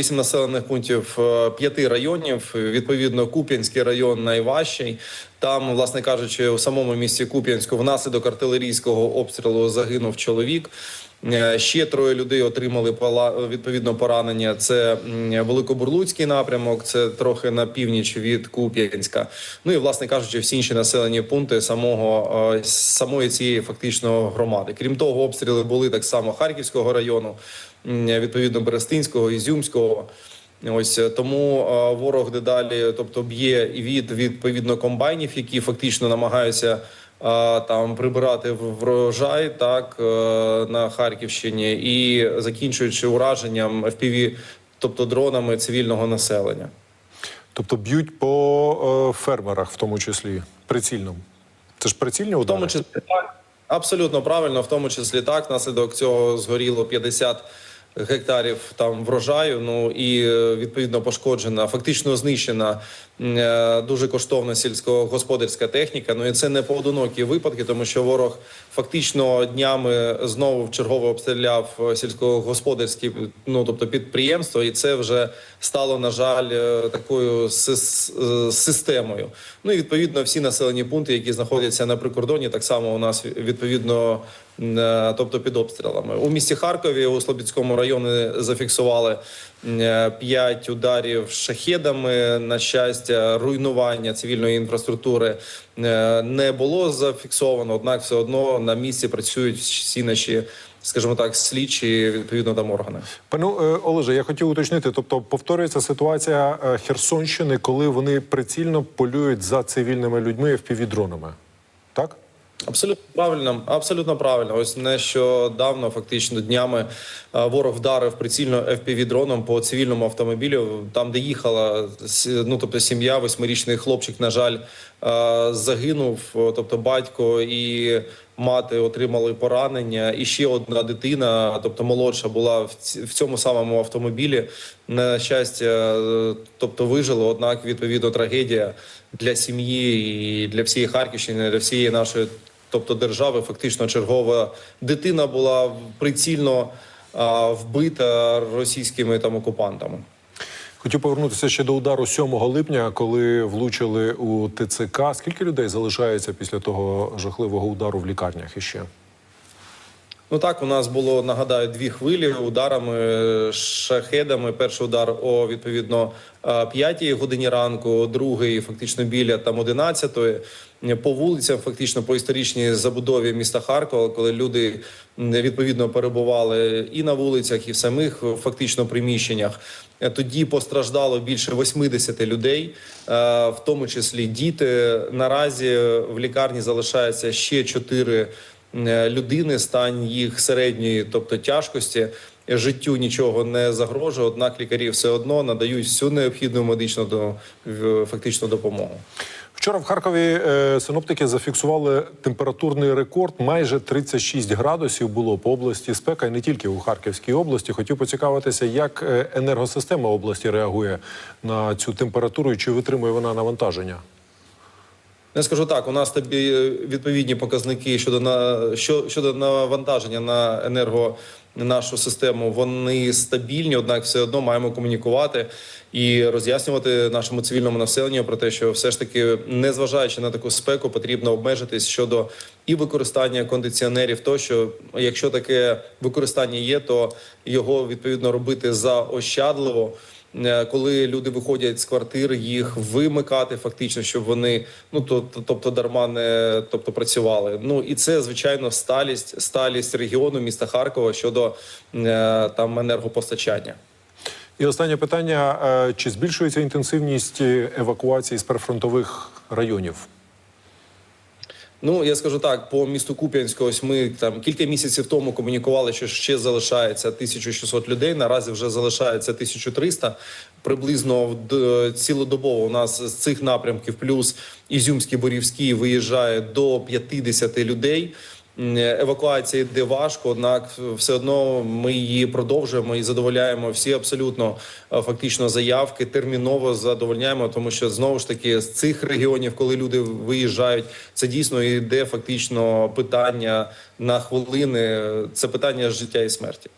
вісім населених пунктів е, п'яти районів. Відповідно, Куп'янський район найважчий. Там, власне кажучи, у самому місті Куп'янську внаслідок артилерійського обстрілу загинув чоловік. Е, Ще троє людей отримали відповідно поранення. Це Великобурлуцький напрямок, це трохи на північ від Куп'янська. Ну і власне кажучи, всі інші населені пункти самого е, самої цієї фактично громади. Крім того, обстріли були так само Харківського району, відповідно Берестинського, Ізюмського. Ось е, тому е, ворог дедалі, тобто б'є і від відповідно комбайнів, які фактично намагаються е, там прибирати врожай, так е, на Харківщині, і закінчуючи ураженням FPV, тобто дронами цивільного населення. Тобто б'ють по е, фермерах, в тому числі прицільно. Це ж прицільні В тому числі так, абсолютно правильно, в тому числі так. Наслідок цього згоріло 50 гектарів там врожаю. Ну і е, відповідно пошкоджена, фактично знищена дуже коштовна сільськогосподарська техніка. Ну і це не поодинокі випадки, тому що ворог фактично днями знову вчергово обстріляв е, сільськогосподарські ну тобто підприємства, і це вже стало на жаль е, такою е, системою. Ну і відповідно всі населені пункти, які знаходяться на прикордоні, так само у нас відповідно. е, Тобто під обстрілами у місті Харкові у Слобідському районі зафіксували е, п'ять ударів шахедами. На щастя, руйнування цивільної інфраструктури е, не було зафіксовано однак, все одно на місці працюють всі наші, скажімо так, слідчі відповідно там органи. Пане е, Олеже, я хотів уточнити. Тобто, повторюється ситуація е, Херсонщини, коли вони прицільно полюють за цивільними людьми FPV-дронами. Так? Абсолютно правильно, абсолютно правильно. Ось нещодавно, фактично днями, е, ворог вдарив прицільно fpv дроном по цивільному автомобілю, там, де їхала ну, тобто сім'я, восьмирічний хлопчик, на жаль, е, загинув. Тобто батько і мати отримали поранення. І ще одна дитина, тобто молодша, була в цьому самому автомобілі. На щастя, е, тобто вижили. Однак, відповідно, трагедія для сім'ї і для всієї Харківщини, для всієї нашої, тобто держави, фактично чергова дитина була прицільно вбита російськими там окупантами. Хотів повернутися ще до удару 7 липня, коли влучили у ТЦК. Скільки людей залишається після того жахливого удару в лікарнях іще? Ну так, у нас було нагадаю дві хвилі ударами шахедами. Перший удар о відповідно е, п'ятій годині ранку, другий фактично біля там 11 по вулицям, фактично по історичній забудові міста Харкова, коли люди відповідно перебували і на вулицях, і в самих фактично приміщеннях. Е, Тоді постраждало більше 80 людей, е, в тому числі діти. Наразі в лікарні залишається ще 4 е, людини, стан їх середньої, тобто тяжкості. Життю нічого не загрожує, однак лікарі все одно надають всю необхідну медичну до фактично допомогу. Вчора в Харкові е, синоптики зафіксували температурний рекорд. Майже 36 градусів було по області спека, і не тільки у Харківській області. Хотів поцікавитися, як е, енергосистема області реагує на цю температуру і чи витримує вона навантаження. Я скажу так: у нас тобі відповідні показники щодо на що щодо навантаження на енерго нашу систему. Вони стабільні, однак все одно маємо комунікувати і роз'яснювати нашому цивільному населенню про те, що все ж таки, незважаючи на таку спеку, потрібно обмежитись щодо і використання кондиціонерів. Тощо, якщо таке використання є, то його відповідно робити заощадливо. Е, коли люди виходять з квартир, їх вимикати фактично, щоб вони ну то, то- тобто дарма не тобто працювали. Ну і це звичайно сталість, сталість регіону міста Харкова щодо е, там енергопостачання. І останнє питання: е, чи збільшується інтенсивність евакуації з прифронтових районів? Ну я скажу так, по місту Куп'янську, ось ми там кілька місяців тому комунікували, що ще залишається 1600 людей. Наразі вже залишається 1300. Приблизно в цілодобово у нас з цих напрямків, плюс Ізюмський, Борівський виїжджає до 50 людей. М, Евакуація йде важко, однак все одно ми її продовжуємо і задовольняємо всі абсолютно е, фактично заявки. Терміново задовольняємо, тому що знову ж таки з цих регіонів, коли люди виїжджають, це дійсно йде фактично питання на хвилини. Це питання життя і смерті.